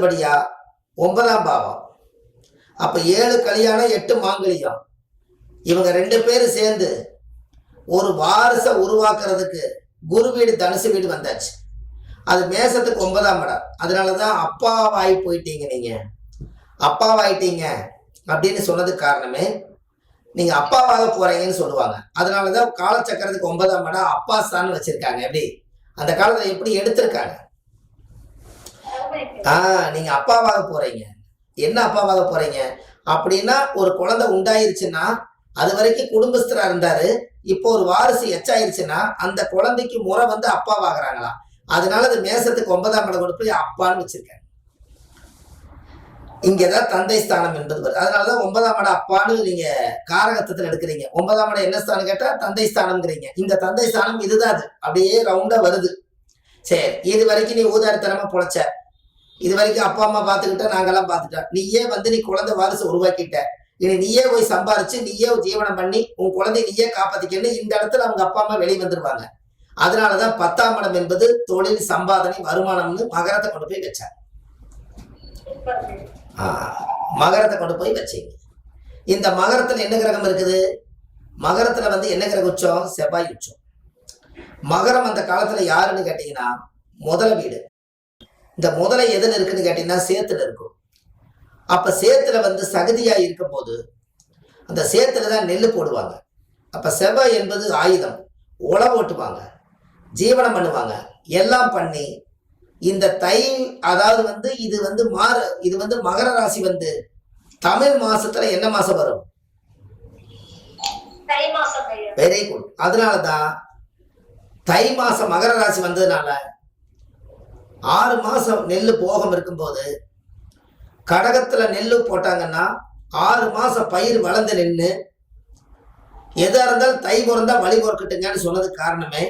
அடுத்தபடியா ஒன்பதாம் பாவம். அப்ப ஏழு கல்யாணம் எட்டு மாங்கலியம் இவங்க ரெண்டு பேரும் சேர்ந்து ஒரு வாரிசை உருவாக்குறதுக்கு குரு வீடு தனுசு வீடு வந்தாச்சு. அது மேசத்துக்கு ஒன்பதாம் இடம். அதனாலதான் அப்பாவாகி போயிட்டீங்க நீங்க. அப்பாவாயிட்டீங்க அப்படின்னு சொன்னதுக்கு காரணமே நீங்க அப்பாவாக போறீங்கன்னு சொல்லுவாங்க. அதனாலதான் காலச்சக்கரத்துக்கு ஒன்பதாம் இடம் அப்பா சான்னு வச்சிருக்காங்க. எப்படி? அந்த காலத்துல எப்படி எடுத்திருக்காங்க? ஆ நீங்க அப்பாவாக போறீங்க. என்ன அப்பாவாக போறீங்க? அப்படின்னா ஒரு குழந்தை உண்டாயிருச்சுன்னா அது வரைக்கும் குடும்பஸ்தரா இருந்தாரு. இப்போ ஒரு வாரிசு எச்சாயிருச்சுன்னா அந்த குழந்தைக்கு முறை வந்து அப்பாவாகிறாங்களாம் அதனால அது மேசத்துக்கு ஒன்பதாம் இடம் கொண்டு போய் அப்பான்னு வச்சிருக்காங்க இங்கதான் தந்தை ஸ்தானம் என்பது வருது. அதனாலதான் ஒன்பதாம் இடம் அப்பான்னு நீங்க காரகத்தத்தில் எடுக்கிறீங்க. ஒன்பதாம் இடம் என்ன ஸ்தானம் கேட்டா தந்தை ஸ்தானம்ங்கிறீங்க. இந்த தந்தை ஸ்தானம் இதுதான் அது. அப்படியே ரவுண்டா வருது. சரி இது வரைக்கும் நீ ஊதாரித்தனமா பொழைச்ச. இது வரைக்கும் அப்பா அம்மா பார்த்துக்கிட்ட நாங்கெல்லாம் பார்த்துட்டோம். நீயே வந்து நீ குழந்தை வாரிசு உருவாக்கிட்ட. இனி நீயே போய் சம்பாரிச்சு நீயே ஜீவனம் பண்ணி உன் குழந்தைய நீயே காப்பாத்திக்கன்னு இந்த இடத்துல அவங்க அப்பா அம்மா வெளியே வந்துருவாங்க. அதனாலதான் பத்தாம் இடம் என்பது தொழில் சம்பாதனை வருமானம்னு மகரத்தை கொண்டு போய் வச்சாங்க. மகரத்தை கொண்டு போய் வச்சீங்க. இந்த மகரத்துல என்ன கிரகம் இருக்குது? மகரத்துல வந்து என்ன கிரக உச்சம்? செவ்வாய் உச்சம். மகரம் அந்த காலத்துல யாருன்னு கேட்டீங்கன்னா முதல வீடு. இந்த முதலை எதுல இருக்குன்னு கேட்டீங்கன்னா சேத்துல இருக்கும். அப்ப சேத்துல வந்து சகதியா இருக்கும் போது அந்த சேத்துல தான் நெல் போடுவாங்க. அப்ப செவ்வாய் என்பது ஆயுதம். உழவு ஓட்டுவாங்க. ஜீவனம் பண்ணுவாங்க. எல்லாம் பண்ணி இந்த தை அதாவது வந்து இது வந்து மாற இது வந்து மகர ராசி வந்து தமிழ் மாசத்துல என்ன மாசம் வரும்? வெரி குட் அதனால தான் தை மாசம் மகர ராசி வந்ததுனால ஆறு மாசம் நெல் போகம் இருக்கும்போது கடகத்துல நெல் போட்டாங்கன்னா ஆறு மாசம் பயிர் வளர்ந்து நின்று எதாக இருந்தாலும் தை பிறந்தா வழி பொறுக்கட்டுங்கன்னு சொன்னதுக்கு காரணமே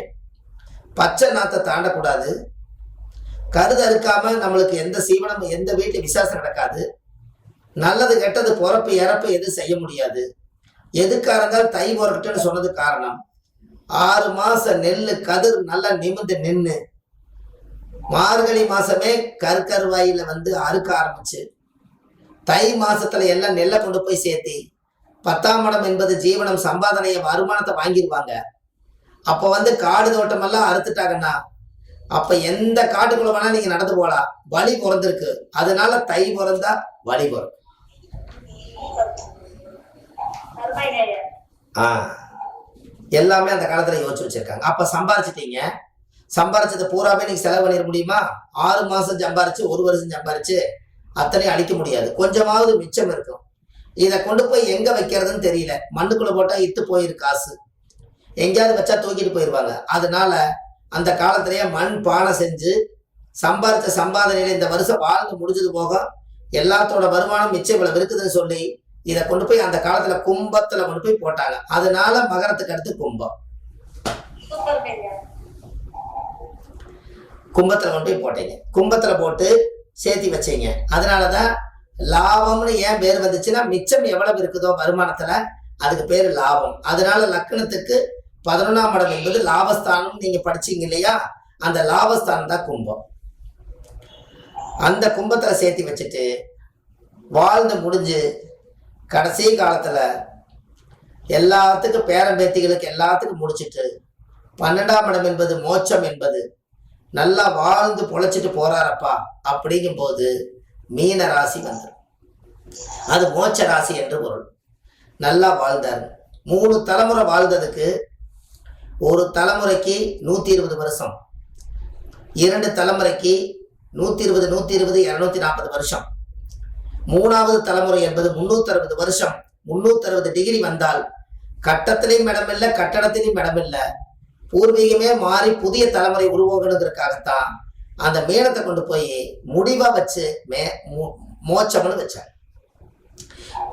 பச்சை நாத்தை தாண்டக்கூடாது. கருது அறுக்காம நம்மளுக்கு எந்த சீவனம் எந்த வீட்டு விசேஷம் நடக்காது. நல்லது கெட்டது பிறப்பு இறப்பு எதுவும் செய்ய முடியாது. எதுக்காக இருந்தாலும் தை பிறக்கட்டுன்னு சொன்னது காரணம் ஆறு மாசம் நெல் கதிர் நல்லா நிமிர்ந்து நின்று மார்கழி மாசமே கருக்கருவாயில வந்து அறுக்க ஆரம்பிச்சு. தை மாசத்துல எல்லாம் நெல்லை கொண்டு போய் சேர்த்தி பத்தாம் இடம் என்பது ஜீவனம் சம்பாதனைய வருமானத்தை வாங்கிடுவாங்க அப்போ வந்து காடு தோட்டம் எல்லாம் அறுத்துட்டாங்கன்னா அப்ப எந்த காட்டுக்குள்ள வேணா நீங்க நடந்து போகலாம். வழி பிறந்திருக்கு. அதனால தை பிறந்தா வழி பிறக்கும். அருமைங்க ஐயா ஆ. எல்லாமே அந்த காலத்துல யோசிச்சு வச்சிருக்காங்க. அப்ப சம்பாரிச்சிட்டீங்க. சம்பாரிச்சதை பூராமே நீங்க செலவு பண்ணிட முடியுமா? ஆறு மாசம் சம்பாரிச்சு ஒரு வருஷம் சம்பாரிச்சு அத்தனையும் அழிக்க முடியாது. கொஞ்சமாவது மிச்சம் இருக்கும். இதை கொண்டு போய் எங்க வைக்கிறதுன்னு தெரியல. மண்ணுக்குள்ள போட்டா இத்து போயிரு காசு. எங்கேயாவது வச்சா தூக்கிட்டு போயிடுவாங்க அதனால அந்த காலத்திலேயே மண் பானை செஞ்சு சம்பாரிச்ச சம்பாதனையில இந்த வருஷம் வாழ்ந்து முடிஞ்சது போக எல்லாத்தோட வருமானம் மிச்சம் இவ்வளவு இருக்குதுன்னு சொல்லி இதை கொண்டு போய் அந்த காலத்துல கும்பத்துல கொண்டு போய் போட்டாங்க. அதனால மகரத்துக்கு அடுத்து கும்பம். கும்பத்தில் கொண்டு போய் போட்டீங்க. கும்பத்தில் போட்டு சேர்த்தி வச்சீங்க. அதனால தான் லாபம்னு ஏன் பேர் வந்துச்சுன்னா மிச்சம் எவ்வளவு இருக்குதோ வருமானத்தில் அதுக்கு பேர் லாபம். அதனால லக்னத்துக்கு பதினொன்றாம் இடம் என்பது லாபஸ்தானம் நீங்கள் படிச்சீங்க இல்லையா? அந்த லாபஸ்தானம் தான் கும்பம். அந்த கும்பத்தில் சேர்த்தி வச்சுட்டு வாழ்ந்து முடிஞ்சு கடைசி காலத்தில் எல்லாத்துக்கும் பேரம்பேத்திகளுக்கு எல்லாத்துக்கும் முடிச்சிட்டு பன்னெண்டாம் இடம் என்பது மோட்சம் என்பது நல்லா வாழ்ந்து பொழைச்சிட்டு போறாரப்பா அப்படிங்கும்போது மீன ராசி வந்துடும் அது மோட்ச ராசி என்று பொருள். நல்லா வாழ்ந்தார். மூணு தலைமுறை வாழ்ந்ததுக்கு ஒரு தலைமுறைக்கு நூற்றி இருபது வருஷம். இரண்டு தலைமுறைக்கு நூற்றி இருபது நூற்றி இருபது இரநூத்தி நாற்பது வருஷம். மூணாவது தலைமுறை என்பது முன்னூத்தி அறுபது வருஷம். முன்னூத்தி அறுபது டிகிரி வந்தால் கட்டத்திலையும் இடமில்லை கட்டடத்திலையும் இடமில்லை. பூர்வீகமே மாறி புதிய தலைமுறை உருவாகணுங்கிறதுக்காகத்தான் அந்த மீனத்தை கொண்டு போய் முடிவா வச்சு மே மோ- மோட்சம்னு வச்சாங்க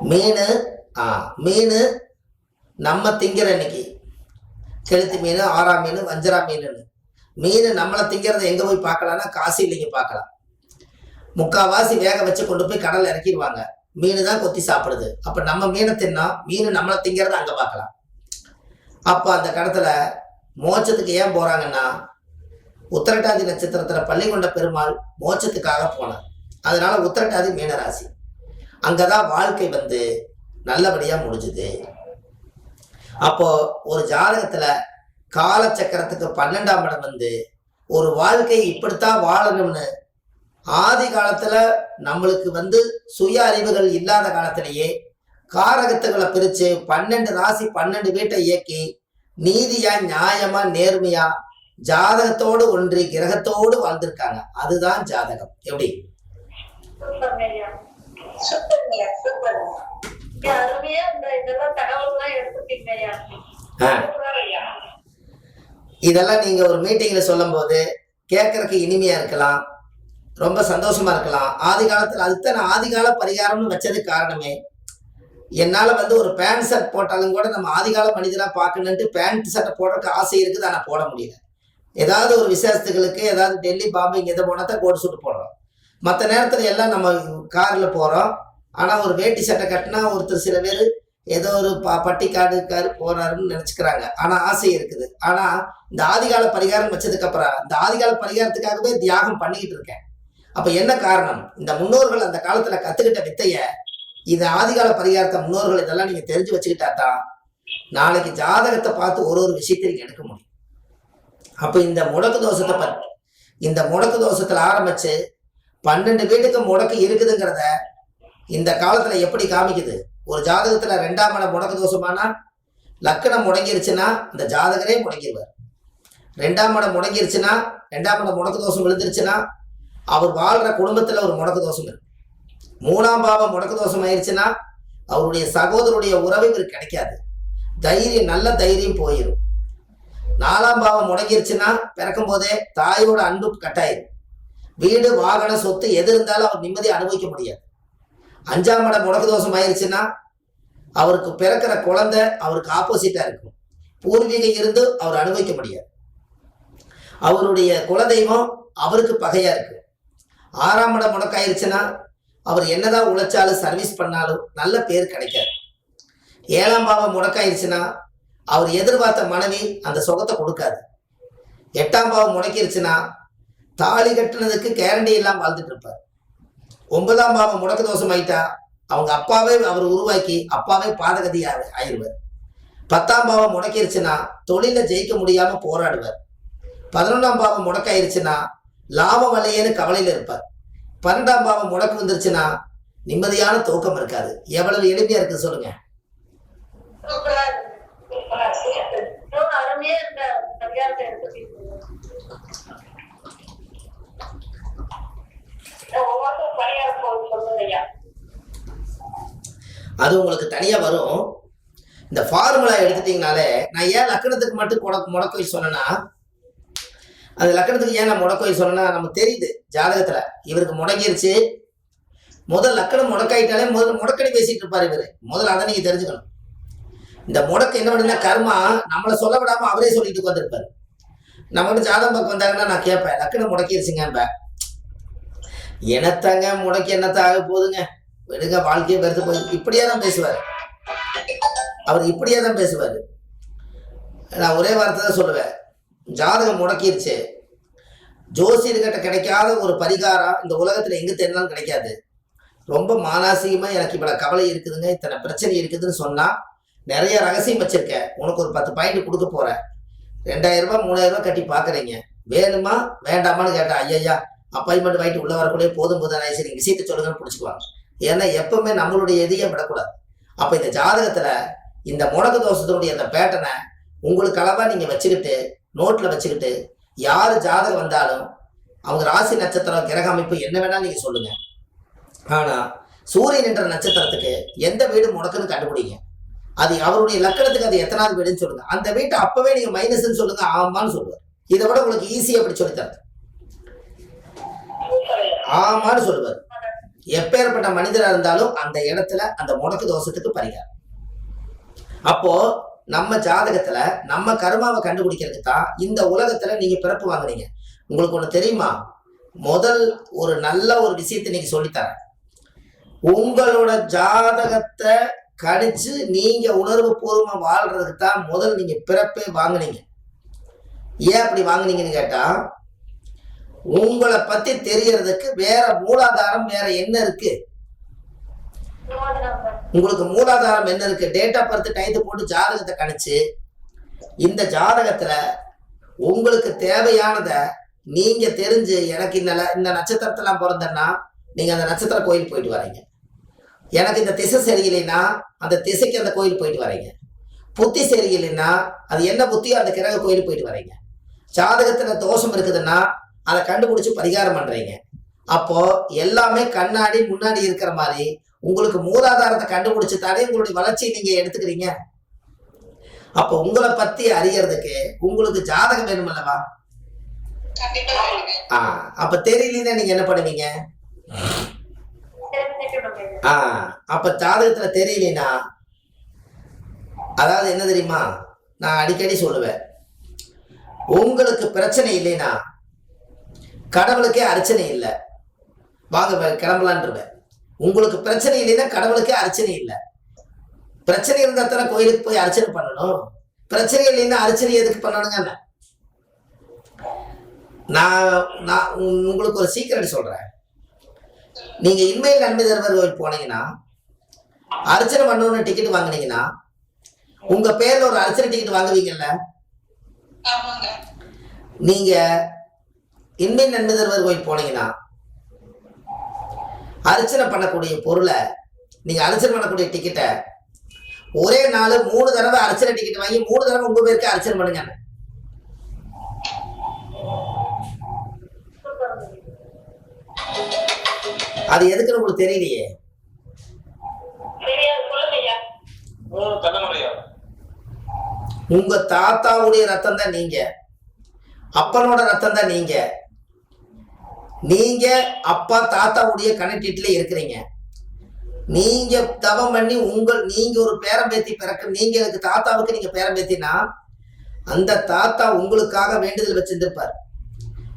மீன் ஆ மீன் நம்ம திங்கிற இன்னைக்கு கெளுத்தி மீன் ஆறா மீன் வஞ்சரா மீனுன்னு. மீன் நம்மளை திங்கிறத எங்க போய் பார்க்கலாம்னா காசு இல்லைங்க பார்க்கலாம். முக்காவாசி வேக வச்சு கொண்டு போய் கடல் இறக்கிடுவாங்க. மீன் தான் கொத்தி சாப்பிடுது. அப்ப நம்ம மீனை தின்னா மீன் நம்மளை திங்கிறத அங்க பார்க்கலாம். அப்போ அந்த கடத்துல மோட்சத்துக்கு ஏன் போறாங்கன்னா உத்தரட்டாதி நட்சத்திரத்துல பள்ளிகொண்ட பெருமாள் மோட்சத்துக்காக போனார். அதனால உத்தரட்டாதி மீனராசி. அங்கதான் வாழ்க்கை வந்து நல்லபடியா முடிஞ்சுது. அப்போ ஒரு ஜாதகத்துல காலச்சக்கரத்துக்கு பன்னெண்டாம் இடம் வந்து ஒரு வாழ்க்கை இப்படித்தான் வாழணும்னு ஆதி காலத்துல நம்மளுக்கு வந்து சுய அறிவுகள் இல்லாத காலத்திலேயே காரகத்துகளை பிரிச்சு பன்னெண்டு ராசி பன்னெண்டு வீட்டை இயக்கி நீதியா நியாயமா நேர்மையா ஜாதகத்தோடு ஒன்றி கிரகத்தோடு வாழ்ந்திருக்காங்க. அதுதான் ஜாதகம். எப்படி? இதெல்லாம் நீங்க ஒரு மீட்டிங்ல சொல்லும்போது கேட்கறதுக்கு இனிமையா இருக்கலாம். ரொம்ப சந்தோஷமா இருக்கலாம். ஆதி காலத்துல அதுதான் ஆதிகால பரிகாரம்னு வச்சதுக்கு காரணமே. என்னால வந்து ஒரு பேண்ட் ஷர்ட் போட்டாலும் கூட நம்ம ஆதிகால மனிதரா பார்க்கணுன்ட்டு பேண்ட் ஷர்ட்டை போடுறதுக்கு ஆசை இருக்குது ஆனால் போட முடியல. ஏதாவது ஒரு விசேஷத்துகளுக்கு ஏதாவது டெல்லி பாம்பே இங்கே எதை போனால் தான் கோட் சூட் போடுறோம். மற்ற நேரத்தில் எல்லாம் நம்ம காரில் போகிறோம் ஆனால் ஒரு வேட்டி சட்டை கட்டினா ஒருத்தர் சில பேர் ஏதோ ஒரு ப பட்டிக்காடுக்காரு போறாருன்னு நினச்சிக்கிறாங்க. ஆனால் ஆசை இருக்குது. ஆனால் இந்த ஆதிகால பரிகாரம் வச்சதுக்கப்புறம் இந்த ஆதிகால பரிகாரத்துக்காகவே தியாகம் பண்ணிக்கிட்டு இருக்கேன். அப்போ என்ன காரணம்? இந்த முன்னோர்கள் அந்த காலத்தில் கற்றுக்கிட்ட வித்தையை இந்த ஆதிகால பரிகாரத்தை முன்னோர்கள் இதெல்லாம் நீங்கள் தெரிஞ்சு வச்சுக்கிட்டா தான் நாளைக்கு ஜாதகத்தை பார்த்து ஒரு ஒரு விஷயத்தை நீங்க எடுக்க முடியும். அப்போ இந்த முடக்கு தோஷத்தை பற்றி இந்த முடக்கு தோஷத்தில் ஆரம்பிச்சு பன்னெண்டு வீட்டுக்கு முடக்கு இருக்குதுங்கிறத இந்த காலத்துல எப்படி காமிக்குது? ஒரு ஜாதகத்துல ரெண்டாம் இடம் முடக்கு தோஷமானா லக்கணம் முடங்கிருச்சுன்னா அந்த ஜாதகரே முடங்கிடுவார் ரெண்டாம் இடம் முடங்கிருச்சுன்னா ரெண்டாம் இடம் முடக்கு தோஷம் விழுந்துருச்சுன்னா அவர் வாழ்ற குடும்பத்துல ஒரு முடக்கு தோஷம் இருக்கு. மூணாம் பாவம் முடக்கு தோஷம் ஆயிடுச்சுன்னா அவருடைய சகோதரருடைய உறவு இவருக்கு கிடைக்காது. தைரியம் நல்ல தைரியம் போயிடும் நாலாம் பாவம் முடங்கிருச்சுன்னா பிறக்கும் போதே தாயோட அன்பு கட்டாயிரும். வீடு வாகன சொத்து எது இருந்தாலும் அவர் நிம்மதியை அனுபவிக்க முடியாது. அஞ்சாம் இடம் முடக்கு தோஷம் ஆயிருச்சுன்னா அவருக்கு பிறக்கிற குழந்தை அவருக்கு ஆப்போசிட்டா இருக்கும். பூர்வீகம் இருந்து அவர் அனுபவிக்க முடியாது. அவருடைய குலதெய்வம் அவருக்கு பகையா இருக்கு ஆறாம் இடம் முடக்காயிருச்சுன்னா அவர் என்னதான் உழைச்சாலும் சர்வீஸ் பண்ணாலும் நல்ல பேர் கிடைக்காது. ஏழாம் பாவம் முடக்காயிருச்சுன்னா அவர் எதிர்பார்த்த மனைவி அந்த சுகத்தை கொடுக்காது. எட்டாம் பாவம் முடக்கிருச்சுன்னா தாலி கட்டுனதுக்கு கேரண்டி எல்லாம் வாழ்ந்துட்டு இருப்பார். ஒன்பதாம் பாவம் முடக்க தோஷம் ஆயிட்டா அவங்க அப்பாவே அவர் உருவாக்கி அப்பாவே பாதகதி ஆயிடுவார். பத்தாம் பாவம் முடக்கிருச்சுன்னா தொழில ஜெயிக்க முடியாம போராடுவார். பதினொன்றாம் பாவம் முடக்காயிருச்சுன்னா லாபம் இல்லையேன்னு கவலையில இருப்பார். பன்னெண்டாம் பாவம் முடக்கு வந்துருச்சுன்னா நிம்மதியான தூக்கம் இருக்காது. எவ்வளவு எளிமையா இருக்கு சொல்லுங்க அது உங்களுக்கு தனியா வரும். இந்த ஃபார்முலா எடுத்துட்டீங்கனாலே நான் ஏன் லக்கணத்துக்கு மட்டும் முடக்கு சொன்னேன்னா அந்த லக்கணத்துக்கு ஏன் நான் முடக்கோய் சொன்னேன்னா நமக்கு தெரியுது ஜாதகத்துல. இவருக்கு முடங்கிருச்சு. முதல் லக்கணம் முடக்காயிட்டாலே முதல்ல முடக்கடி பேசிட்டு இருப்பாரு இவரு. முதல்ல அதை நீங்க தெரிஞ்சுக்கணும். இந்த முடக்கு என்ன பண்ணுன்னா கர்மா நம்மளை சொல்ல விடாம அவரே சொல்லிட்டு உட்காந்துருப்பாரு நம்மகிட்ட ஜாதகம் பக்கம் வந்தாங்கன்னா நான் கேட்பேன் லக்கணம் முடக்கிருச்சுங்க எனத்தங்க முடக்கி என்னத்த ஆக போகுதுங்க? விடுங்க வாழ்க்கையை பெருத்து போய் இப்படியே தான் பேசுவார். அவர் இப்படியே தான் பேசுவார். நான் ஒரே வார்த்தை தான் சொல்லுவேன். ஜாதகம் முடக்கிருச்சு. ஜோசியர்கிட்ட கிடைக்காத ஒரு பரிகாரம் இந்த உலகத்தில் எங்கே தேர்ந்தாலும் கிடைக்காது. ரொம்ப மானாசிகமாக எனக்கு இவ்வளோ கவலை இருக்குதுங்க இத்தனை பிரச்சனை இருக்குதுன்னு சொன்னால் நிறைய ரகசியம் வச்சிருக்கேன். உனக்கு ஒரு பத்து பாயிண்ட் கொடுக்க போகிறேன் ரெண்டாயிரம் ரூபாய் மூணாயிரம் ரூபாய் கட்டி பார்க்குறீங்க வேணுமா? வேண்டாமான்னு கேட்டேன். ஐயா அப்பாயின்மெண்ட் வாங்கிட்டு உள்ள வரக்கூடிய போதும் போதும் சரி விஷயத்தை சொல்லுங்கன்னு பிடிச்சிக்குவாங்க. ஏன்னா எப்பவுமே நம்மளுடைய எதையே விடக்கூடாது. அப்போ இந்த ஜாதகத்தில் இந்த முடக்கு தோஷத்தினுடைய அந்த பேட்டனை உங்களுக்கு அளவா நீங்கள் வச்சுக்கிட்டு நோட்டில் வச்சுக்கிட்டு யார் ஜாதகம் வந்தாலும் அவங்க ராசி நட்சத்திரம் கிரக அமைப்பு என்ன வேணாலும் நீங்கள் சொல்லுங்க. ஆனால் சூரியன் என்ற நட்சத்திரத்துக்கு எந்த வீடு முடக்குன்னு கண்டுபிடிங்க. அது அவருடைய லக்கணத்துக்கு அது எத்தனாவது வீடுன்னு சொல்லுங்க. அந்த வீட்டை அப்பவே நீங்க மைனஸ்ன்னு சொல்லுங்க ஆமான்னு சொல்லுவார். இதை விட உங்களுக்கு ஈஸியா அப்படி சொல்லித்தரது ஆமான்னு சொல்லுவார். எப்பேற்பட்ட மனிதராக இருந்தாலும் அந்த இடத்துல அந்த முடக்கு தோஷத்துக்கு பரிகாரம். அப்போ நம்ம ஜாதகத்துல நம்ம கருமாவை கண்டுபிடிக்கிறதுக்கு தான் இந்த உலகத்துல நீங்க பிறப்பு வாங்குனீங்க. உங்களுக்கு ஒண்ணு தெரியுமா? முதல் ஒரு நல்ல ஒரு விஷயத்தை நீங்க சொல்லித்தரேன். உங்களோட ஜாதகத்தை கணிச்சு நீங்க உணர்வு பூர்வமா வாழ்றதுக்கு தான் முதல் நீங்க பிறப்பே வாங்குனீங்க. ஏன் அப்படி வாங்குனீங்கன்னு கேட்டா உங்களை பத்தி தெரியறதுக்கு வேற மூலாதாரம் வேற என்ன இருக்கு? உங்களுக்கு மூலாதாரம் என்ன இருக்கு? டேட் ஆஃப் பர்த் டைத்து போட்டு ஜாதகத்தை கணிச்சு இந்த ஜாதகத்துல உங்களுக்கு தேவையானத நீங்க தெரிஞ்சு எனக்கு இந்த இந்த நட்சத்திரத்தெல்லாம் பிறந்தேன்னா நீங்க அந்த நட்சத்திர கோயில் போயிட்டு வரீங்க எனக்கு இந்த திசை சரியில்லைன்னா அந்த திசைக்கு அந்த கோயில் போயிட்டு வரீங்க புத்தி சரியில்லைன்னா அது என்ன புத்தியோ அந்த கிரக கோயில் போயிட்டு வரீங்க ஜாதகத்துல தோஷம் இருக்குதுன்னா அதை கண்டுபிடிச்சு பரிகாரம் பண்றீங்க. அப்போ எல்லாமே கண்ணாடி முன்னாடி இருக்கிற மாதிரி உங்களுக்கு மூலாதாரத்தை கண்டுபிடிச்சு தானே உங்களுடைய வளர்ச்சியை நீங்க எடுத்துக்கிறீங்க. அப்போ உங்களை பத்தி அறியறதுக்கு உங்களுக்கு ஜாதகம் வேணுமல்லவா கண்டிப்பா வேணுங்க. ஆ அப்ப தெரியலன்னா நீங்க என்ன பண்ணுவீங்க? தெரிஞ்சுக்கணும் ஐயா ஆ அப்ப ஜாதகத்துல தெரியலனா அதாவது என்ன தெரியுமா? நான் அடிக்கடி சொல்லுவேன். உங்களுக்கு பிரச்சனை இல்லைனா கடவுளுக்கே அர்ச்சனை இல்லை. வாங்க கிளம்பலான்றவேன். உங்களுக்கு பிரச்சனை இல்லைன்னா கடவுளுக்கே அர்ச்சனை இல்லை. பிரச்சனை இருந்தா தானே கோயிலுக்கு போய் அர்ச்சனை பண்ணணும். பிரச்சனை இல்லைன்னா அர்ச்சனை எதுக்கு பண்ணணுங்க நான் நான் உங்களுக்கு ஒரு சீக்கிரம் சொல்றேன். நீங்க இன்மையில் நன்மை தருவர் கோயில் போனீங்கன்னா அர்ச்சனை பண்ணணும்னு டிக்கெட் வாங்குனீங்கன்னா உங்க பேர்ல ஒரு அர்ச்சனை டிக்கெட் வாங்குவீங்கல்ல? நீங்க இன்மையில் நன்மை தருவர் கோயில் போனீங்கன்னா அர்ச்சனை பண்ணக்கூடிய பொருளை நீங்க அர்ச்சனை பண்ணக்கூடிய டிக்கெட்டை ஒரே நாள் மூணு தடவை அர்ச்சனை டிக்கெட் வாங்கி மூணு தடவை உங்க பேருக்கு அர்ச்சனை பண்ணுங்க. அது எதுக்குன்னு உங்களுக்கு தெரியலையே. தெரியாது சொல்லுங்க ஐயா. மூணு தலைமுறையா உங்க தாத்தாவுடைய ரத்தம் தான் நீங்க. அப்பனோட ரத்தம் தான் நீங்க. நீங்க அப்பா தாத்தாவுடைய கனெக்டிவ்ல இருக்கிறீங்க. நீங்க தவம் பண்ணி உங்கள் நீங்க ஒரு பேரம்பேத்தி பிறக்க நீங்க எனக்கு தாத்தாவுக்கு நீங்க பேரம்பேத்தினா அந்த தாத்தா உங்களுக்காக வேண்டுதல் வச்சிருந்திருப்பார்.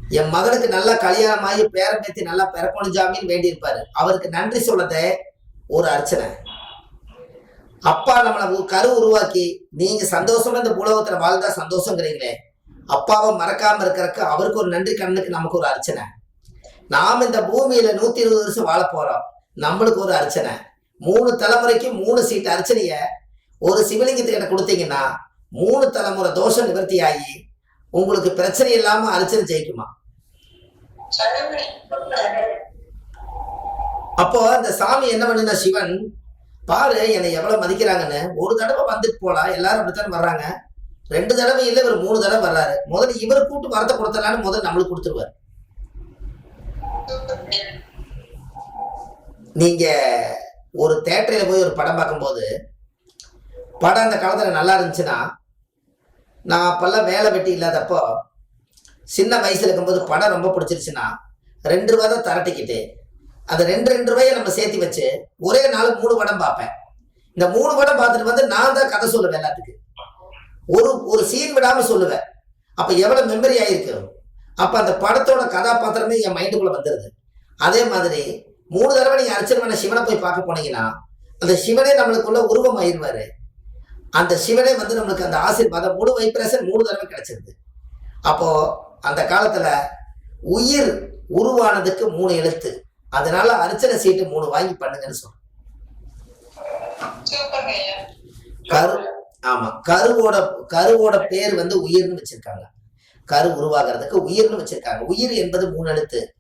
என் மகனுக்கு நல்லா கல்யாணம் ஆகி பேரம்பேத்தி நல்லா பிறக்கணும் ஜாமின்னு வேண்டியிருப்பாரு. அவருக்கு நன்றி சொல்லத ஒரு அர்ச்சனை. அப்பா நம்மளை கரு உருவாக்கி நீங்க சந்தோஷமா இந்த உலகத்துல வாழ்ந்தா சந்தோஷங்கிறீங்களே. அப்பாவை மறக்காம இருக்கிறக்கு அவருக்கு ஒரு நன்றி கண்ணுக்கு நமக்கு ஒரு அர்ச்சனை. நாம் இந்த பூமியில நூத்தி இருபது வருஷம் வாழ போறோம். நம்மளுக்கு ஒரு அர்ச்சனை. மூணு தலைமுறைக்கு மூணு சீட்டு அர்ச்சனைய ஒரு சிவலிங்கத்துக்கிட்ட கொடுத்தீங்கன்னா மூணு தலைமுறை தோஷம் நிவர்த்தி ஆகி உங்களுக்கு பிரச்சனை இல்லாம அர்ச்சனை ஜெயிக்குமா? அப்போ அந்த சாமி என்ன பண்ணுனா சிவன் பாரு என்னை எவ்வளவு மதிக்கிறாங்கன்னு. ஒரு தடவை வந்துட்டு போலாம். எல்லாரும் அப்படித்தான் வர்றாங்க. ரெண்டு தடவை இல்லை இவர் மூணு தடவை வர்றாரு. முதல்ல இவர் கூட்டு வரத்தை கொடுத்தலான்னு முதல்ல நம்மளுக்கு கொடுத்துருவாரு. நீங்க ஒரு தேட்டரில் போய் ஒரு படம் பார்க்கும்போது படம் அந்த காலத்தில் நல்லா இருந்துச்சுன்னா நான் அப்பெல்லாம் வேலை வெட்டி இல்லாதப்போ சின்ன வயசில் இருக்கும்போது படம் ரொம்ப பிடிச்சிருச்சுன்னா ரெண்டு ரூபா தான் தரட்டிக்கிட்டு அந்த ரெண்டு ரெண்டு ரூபாயை நம்ம சேர்த்து வச்சு ஒரே நாள் மூணு படம் பார்ப்பேன். இந்த மூணு படம் பார்த்துட்டு வந்து நான் தான் கதை சொல்லுவேன் எல்லாத்துக்கு ஒரு ஒரு சீன் விடாமல் சொல்லுவேன். அப்போ எவ்வளோ மெமரி ஆயிருக்கு? அப்ப அந்த படத்தோட கதாபாத்திரமே என் மைண்டுக்குள்ள வந்துருது. அதே மாதிரி மூணு தடவை நீங்க அர்ச்சனை பண்ண சிவனை போய் பார்க்க போனீங்கன்னா அந்த சிவனே நம்மளுக்குள்ள உருவம் ஆயிடுவாரு அந்த சிவனே வந்து நம்மளுக்கு அந்த ஆசீர்வாதம் முழு வைப்ரேஷன் மூணு தடவை கிடைச்சிருது. அப்போ அந்த காலத்துல உயிர் உருவானதுக்கு மூணு எழுத்து. அதனால அர்ச்சனை சீட்டு மூணு வாங்கி பண்ணுங்கன்னு சொல்றேன் கரு ஆமா கருவோட கருவோட பேர் வந்து உயிர்னு வச்சிருக்காங்க. கரு உருவாகிறதுக்கு உயிர்னு வச்சிருக்காங்க. உயிர் என்பது மூணு எழுத்து.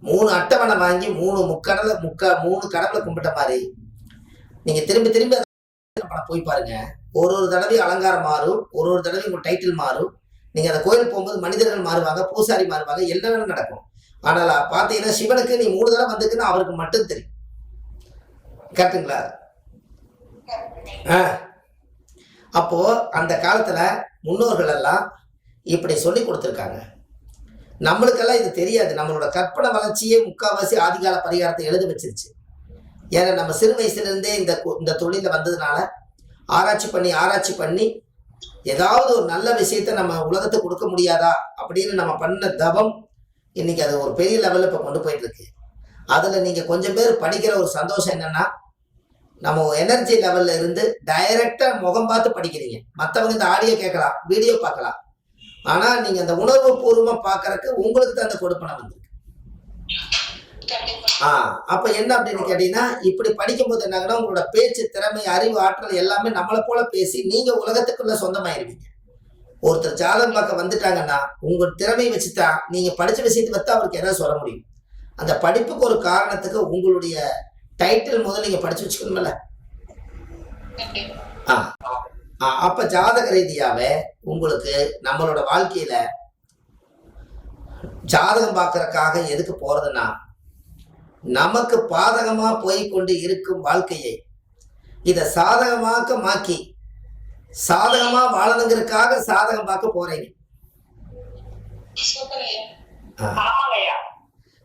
மூணு அட்டவணை வாங்கி மூணு முக்கடலை முக்க மூணு கடவுளை கும்பிட்ட மாதிரி. நீங்க திரும்பி திரும்பி போய் பாருங்க. ஒரு ஒரு தடவையும் அலங்காரம் மாறும். ஒரு ஒரு தடவையும் உங்க டைட்டில் மாறும். நீங்க அந்த கோயில் போகும்போது மனிதர்கள் மாறுவாங்க பூசாரி மாறுவாங்க என்ன வேணும் நடக்கும். ஆனால் பார்த்தீங்கன்னா சிவனுக்கு நீ மூணு தடவை வந்துக்குன்னு அவருக்கு மட்டும் தெரியும். கரெக்டுங்களா ஆ. அப்போ அந்த காலத்துல முன்னோர்கள் எல்லாம் இப்படி சொல்லி கொடுத்துருக்காங்க. நம்மளுக்கெல்லாம் இது தெரியாது. நம்மளோட கற்பனை வளர்ச்சியே முக்காவாசி ஆதிகால பரிகாரத்தை எழுத வச்சிருச்சு. ஏன்னா நம்ம சிறு வயசுலேருந்தே இந்த இந்த தொழிலில் வந்ததுனால ஆராய்ச்சி பண்ணி ஆராய்ச்சி பண்ணி ஏதாவது ஒரு நல்ல விஷயத்த நம்ம உலகத்துக்கு கொடுக்க முடியாதா அப்படின்னு நம்ம பண்ண தவம் இன்னைக்கு அது ஒரு பெரிய லெவலில் இப்போ கொண்டு போயிட்டு இருக்கு நீங்கள் கொஞ்சம் பேர் படிக்கிற ஒரு சந்தோஷம் என்னன்னா நம்ம எனர்ஜி லெவல்ல இருந்து டைரக்டா முகம் பார்த்து படிக்கிறீங்க. மற்றவங்க இந்த ஆடியோ கேட்கலாம் வீடியோ பார்க்கலாம். ஆனா நீங்க அந்த உணர்வு பூர்வமா பாக்குறதுக்கு உங்களுக்கு தான் அந்த கொடுப்பனை வந்திருக்கு. ஆ அப்ப என்ன அப்படின்னு கேட்டீங்கன்னா இப்படி படிக்கும்போது என்னாங்கன்னா உங்களோட பேச்சு திறமை அறிவு ஆற்றல் எல்லாமே நம்மளை போல பேசி நீங்க உலகத்துக்குள்ள சொந்தமாயிருவீங்க. ஒருத்தர் ஜாதகம் பார்க்க வந்துட்டாங்கன்னா உங்க திறமையை வச்சுதான் நீங்க படிச்ச விஷயத்தை பத்தி அவருக்கு என்ன சொல்ல முடியும். அந்த படிப்புக்கு ஒரு காரணத்துக்கு உங்களுடைய டைட்டில் முதல்ல நீங்க படிச்சு வச்சுக்கணும்ல. ஆ, அப்ப ஜாதக ரீதியாவே உங்களுக்கு நம்மளோட வாழ்க்கையில ஜாதகம் பார்க்கறக்காக எதுக்கு போறதுன்னா நமக்கு பாதகமா போய் கொண்டு இருக்கும் வாழ்க்கையை இத சாதகமாக்க மாக்கி சாதகமா வாழணுங்கிறதுக்காக சாதகம் பார்க்க போறீங்க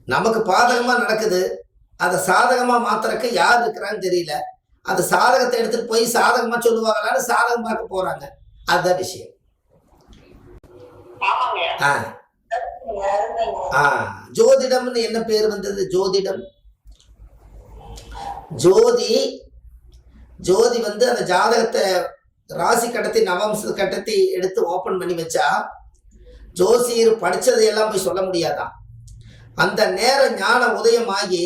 நமக்கு பாதகமா நடக்குது அதை சாதகமா மாத்துறக்கு யார் இருக்கிறான்னு தெரியல. அந்த சாதகத்தை எடுத்துட்டு போய் சாதகமா சொல்லுவாங்களான்னு சாதகம் பார்க்க போறாங்க. அதுதான் விஷயம். ஜோதிடம்னு என்ன பேர் வந்தது? ஜோதிடம். ஜோதி ஜோதி வந்து அந்த ஜாதகத்தை ராசி கடத்தி நவம்ச கட்டத்தை எடுத்து ஓபன் பண்ணி வச்சா ஜோசியர் படிச்சதை எல்லாம் போய் சொல்ல முடியாதாம் அந்த நேர ஞான உதயமாகி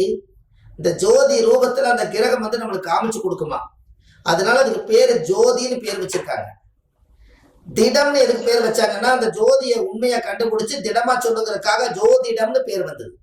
இந்த ஜோதி ரூபத்துல அந்த கிரகம் வந்து நம்மளுக்கு காமிச்சு கொடுக்குமா? அதனால அதுக்கு பேரு ஜோதின்னு பேர் வச்சிருக்காங்க. திடம்னு எதுக்கு பேர் வச்சாங்கன்னா அந்த ஜோதியை உண்மையை கண்டுபிடிச்சு திடமா சொல்லுங்கிறதுக்காக ஜோதிடம்னு பேர் வந்தது.